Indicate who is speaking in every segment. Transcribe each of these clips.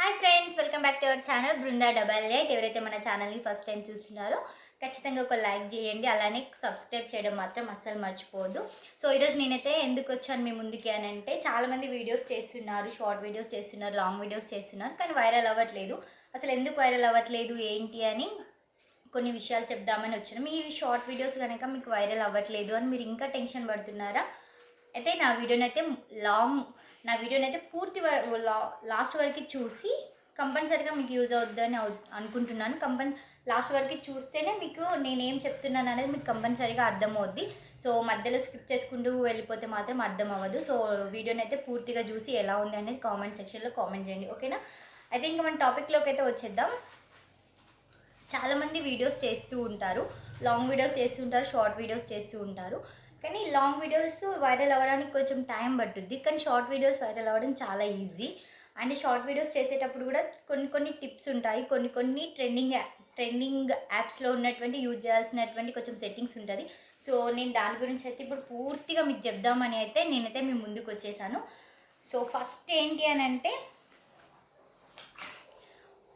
Speaker 1: Hi friends welcome back to our channel Brinda double eight ఎవరైతే మన ఛానల్ని first time చూస్తున్నారో ఖచ్చితంగా ఒక లైక్ చేయండి. అలానే సబ్స్క్రైబ్ చేయడం మాత్రం అస్సలు మర్చిపోవద్దు. సో ఈరోజు నేనైతే ఎందుకు వచ్చాను మీ ముందుకి అని అంటే చాలామంది వీడియోస్ చేస్తున్నారు షార్ట్ వీడియోస్ చేస్తున్నారు లాంగ్ వీడియోస్ చేస్తున్నారు కానీ వైరల్ అవ్వట్లేదు. అసలు ఎందుకు వైరల్ అవ్వట్లేదు ఏంటి అని కొన్ని విషయాలు చెప్దామని వచ్చాను. మీ షార్ట్ వీడియోస్ కనుక మీకు వైరల్ అవ్వట్లేదు అని మీరు ఇంకా టెన్షన్ పడుతున్నారా? అయితే నా వీడియోని అయితే లాంగ్ నా వీడియోని అయితే పూర్తి లా- లాస్ట్ వరకు చూసి కంపల్సరిగా మీకు యూజ్ అవుద్దని అని అనుకుంటున్నాను. కంపల్ లాస్ట్ వరకు చూస్తేనే మీకు నేనేం చెప్తున్నాను అనేది మీకు కంపల్సరీగా అర్థమవుద్ది. సో మధ్యలో స్కిప్ చేసుకుంటూ వెళ్ళిపోతే మాత్రం అర్థం అవ్వదు సో వీడియోని అయితే పూర్తిగా చూసి ఎలా ఉంది అనేది కామెంట్ సెక్షన్లో కామెంట్ చేయండి. ఓకేనా? అయితే ఇంకా మన టాపిక్లోకి అయితే వచ్చేద్దాం. చాలామంది వీడియోస్ చేస్తూ ఉంటారు. లాంగ్ వీడియోస్ చేస్తూ ఉంటారు షార్ట్ వీడియోస్ చేస్తూ ఉంటారు. కానీ లాంగ్ వీడియోస్ వైరల్ అవ్వడానికి కొంచెం టైం పట్టుద్ది. కానీ షార్ట్ వీడియోస్ వైరల్ అవ్వడం చాలా ఈజీ అండ్ షార్ట్ వీడియోస్ చేసేటప్పుడు కూడా కొన్ని కొన్ని టిప్స్ ఉంటాయి. కొన్ని కొన్ని ట్రెండింగ్ ట్రెండింగ్ యాప్స్లో ఉన్నటువంటి యూజ్ చేయాల్సినటువంటి కొంచెం సెట్టింగ్స్ ఉంటుంది. సో నేను దాని గురించి అయితే ఇప్పుడు పూర్తిగా మీకు చెప్దామని అయితే నేనైతే మీ ముందుకు వచ్చేసాను. సో ఫస్ట్ ఏంటి అని అంటే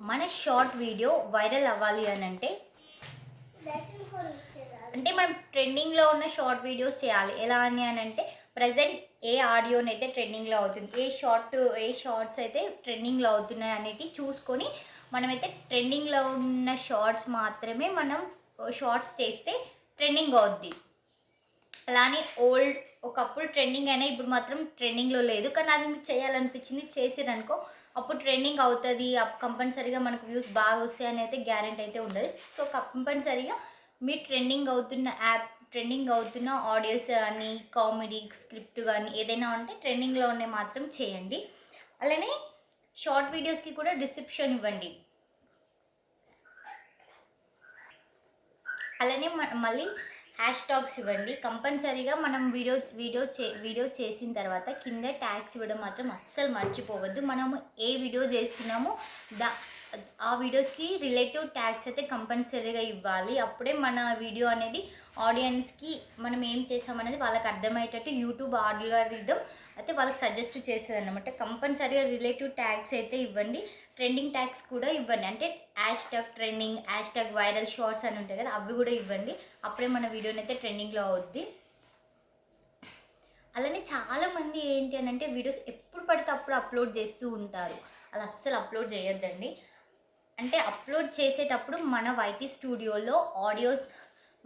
Speaker 1: మన షార్ట్ వీడియో వైరల్ అవ్వాలి అని అంటే అంటే మనం ట్రెండింగ్లో ఉన్న షార్ట్ వీడియోస్ చేయాలి. ఎలా అని అని అంటే ప్రజెంట్ ఏ ఆడియోని అయితే ట్రెండింగ్లో అవుతుంది ఏ షార్ట్ ఏ షార్ట్స్ అయితే ట్రెండింగ్లో అవుతున్నాయి అనేది చూసుకొని మనమైతే ట్రెండింగ్లో ఉన్న షార్ట్స్ మాత్రమే మనం షార్ట్స్ చేస్తే ట్రెండింగ్ అవుద్ది. అలానే ఓల్డ్ ఒకప్పుడు ట్రెండింగ్ అయినా ఇప్పుడు మాత్రం ట్రెండింగ్లో లేదు. కానీ అది మీకు చేయాలనిపించింది చేసిరనుకో అప్పుడు ట్రెండింగ్ అవుతుంది. అప్ కంపల్సరీగా మనకు వ్యూస్ బాగా వస్తాయి అని అయితే గ్యారెంటీ అయితే ఉండదు. సో కంపల్సరీగా మీ ట్రెండింగ్ అవుతున్న యాప్ ట్రెండింగ్ అవుతున్న ఆడియోస్ కానీ కామెడీ స్క్రిప్ట్ కానీ ఏదైనా ఉంటే ట్రెండింగ్లో ఉన్నాయి మాత్రం చేయండి. అలానే షార్ట్ వీడియోస్కి కూడా డిస్క్రిప్షన్ ఇవ్వండి. అలానే మ- మళ్ళీ హ్యాష్ టాగ్స్ ఇవ్వండి. కంపల్సరీగా మనం వీడియో వీడియో చే వీడియో చేసిన తర్వాత కింద ట్యాగ్స్ ఇవ్వడం మాత్రం అస్సలు మర్చిపోవద్దు. మనము ఏ వీడియో చేస్తున్నామో దా ఆ వీడియోస్కి రిలేటివ్ ట్యాగ్స్ అయితే కంపల్సరీగా ఇవ్వాలి. అప్పుడే మన వీడియో అనేది ఆడియన్స్కి మనం ఏం చేసామనేది వాళ్ళకి అర్థమయ్యేటట్టు యూట్యూబ్ ఆడియోరిథం అయితే వాళ్ళకి సజెస్ట్ చేస్తుంది అనమాట కంపల్సరీగా రిలేటివ్ ట్యాగ్స్ అయితే ఇవ్వండి. ట్రెండింగ్ ట్యాగ్స్ కూడా ఇవ్వండి. అంటే hashtag trending hashtag viral shorts అని ఉంటాయి కదా అవి కూడా ఇవ్వండి. అప్పుడే మన వీడియోని అయితే ట్రెండింగ్లో అవుద్ది. అలానే చాలామంది ఏంటి అని అంటే వీడియోస్ ఎప్పుడు పడితే అప్పుడు అప్లోడ్ చేస్తూ ఉంటారు. అలా అస్సలు అప్లోడ్ చేయొద్దండి. అంటే అప్లోడ్ చేసేటప్పుడు మన వైటీ స్టూడియోలో ఆడియోస్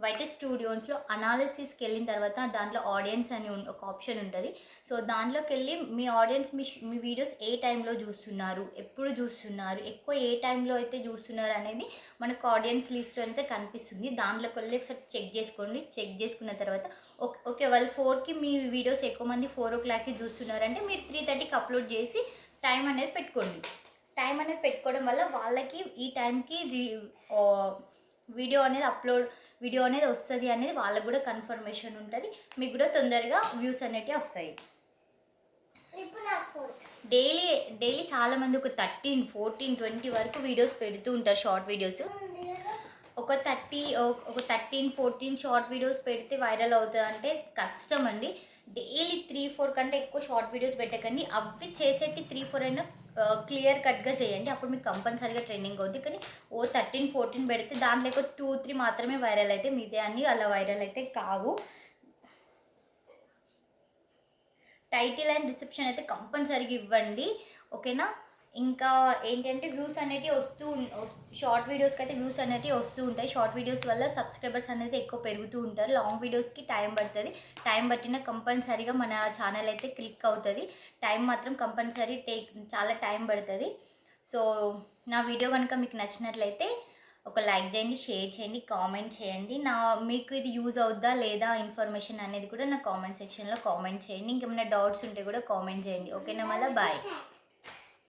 Speaker 1: వైటీ స్టూడియోస్లో అనాలిసిస్కి వెళ్ళిన తర్వాత దాంట్లో ఆడియన్స్ అని ఒక ఆప్షన్ ఉంటుంది. సో దాంట్లోకి వెళ్ళి మీ ఆడియన్స్ మీ మీ వీడియోస్ ఏ టైంలో చూస్తున్నారు ఎప్పుడు చూస్తున్నారు ఎక్కువ ఏ టైంలో అయితే చూస్తున్నారు అనేది మనకు ఆడియన్స్ లిస్ట్లో అయితే కనిపిస్తుంది. దాంట్లోకి వెళ్ళి ఒకసారి చెక్ చేసుకోండి. చెక్ చేసుకున్న తర్వాత ఓకే ఓకే వాళ్ళు ఫోర్కి మీ వీడియోస్ ఎక్కువ మంది ఫోర్ ఓ క్లాక్కి చూస్తున్నారంటే మీరు త్రీ థర్టీకి అప్లోడ్ చేసి టైం అనేది పెట్టుకోండి. టైం అనేది పెట్టుకోవడం వల్ల వాళ్ళకి ఈ టైంకి వీడియో అనేది అప్లోడ్ వీడియో అనేది వస్తుంది అనేది వాళ్ళకి కూడా కన్ఫర్మేషన్ ఉంటుంది. మీకు కూడా తొందరగా వ్యూస్ అనేటివి వస్తాయి. డైలీ డైలీ చాలామంది ఒక థర్టీన్ ఫోర్టీన్ ట్వంటీ వరకు వీడియోస్ పెడుతూ ఉంటారు షార్ట్ వీడియోస్ ఒక థర్టీ ఒక థర్టీన్ ఫోర్టీన్ షార్ట్ వీడియోస్ పెడితే వైరల్ అవుతుంది అంటే కష్టం అండి. డైలీ త్రీ ఫోర్ కంటే ఎక్కువ షార్ట్ వీడియోస్ పెట్టకండి. అవి చేసేటి త్రీ ఫోర్ అయినా క్లియర్ కట్గా చేయండి. అప్పుడు మీకు కంపల్సరీగా ట్రెండింగ్ అవుద్ది. కానీ ఓ థర్టీన్ ఫోర్టీన్ పెడితే దాంట్లో టూ త్రీ మాత్రమే వైరల్ అయితే మీదే అన్ని అలా వైరల్ అయితే కావు. టైటిల్ అండ్ డిస్క్రిప్షన్ అయితే కంపల్సరీగా ఇవ్వండి. ఓకేనా ఇంకా ఏంటంటే వ్యూస్ అనేటివి వస్తూ షార్ట్ వీడియోస్కి అయితే వ్యూస్ అనేటివి వస్తూ ఉంటాయి. షార్ట్ వీడియోస్ వల్ల సబ్స్క్రైబర్స్ అనేది ఎక్కువ పెరుగుతూ ఉంటారు. లాంగ్ వీడియోస్కి టైం పడుతుంది. టైం పట్టిన కంపల్సరీగా మన ఛానల్ అయితే క్లిక్ అవుతుంది. టైం మాత్రం కంపల్సరీ టేక్ చాలా టైం పడుతుంది. సో నా వీడియో కనుక మీకు నచ్చినట్లయితే ఒక లైక్ చేయండి షేర్ చేయండి కామెంట్ చేయండి. నా మీకు ఇది యూజ్ అవుద్దా లేదా ఇన్ఫర్మేషన్ అనేది కూడా నా కామెంట్ సెక్షన్లో కామెంట్ చేయండి. ఇంకేమైనా డౌట్స్ ఉంటే కూడా కామెంట్ చేయండి. ఓకేనా మళ్ళీ? బాయ్.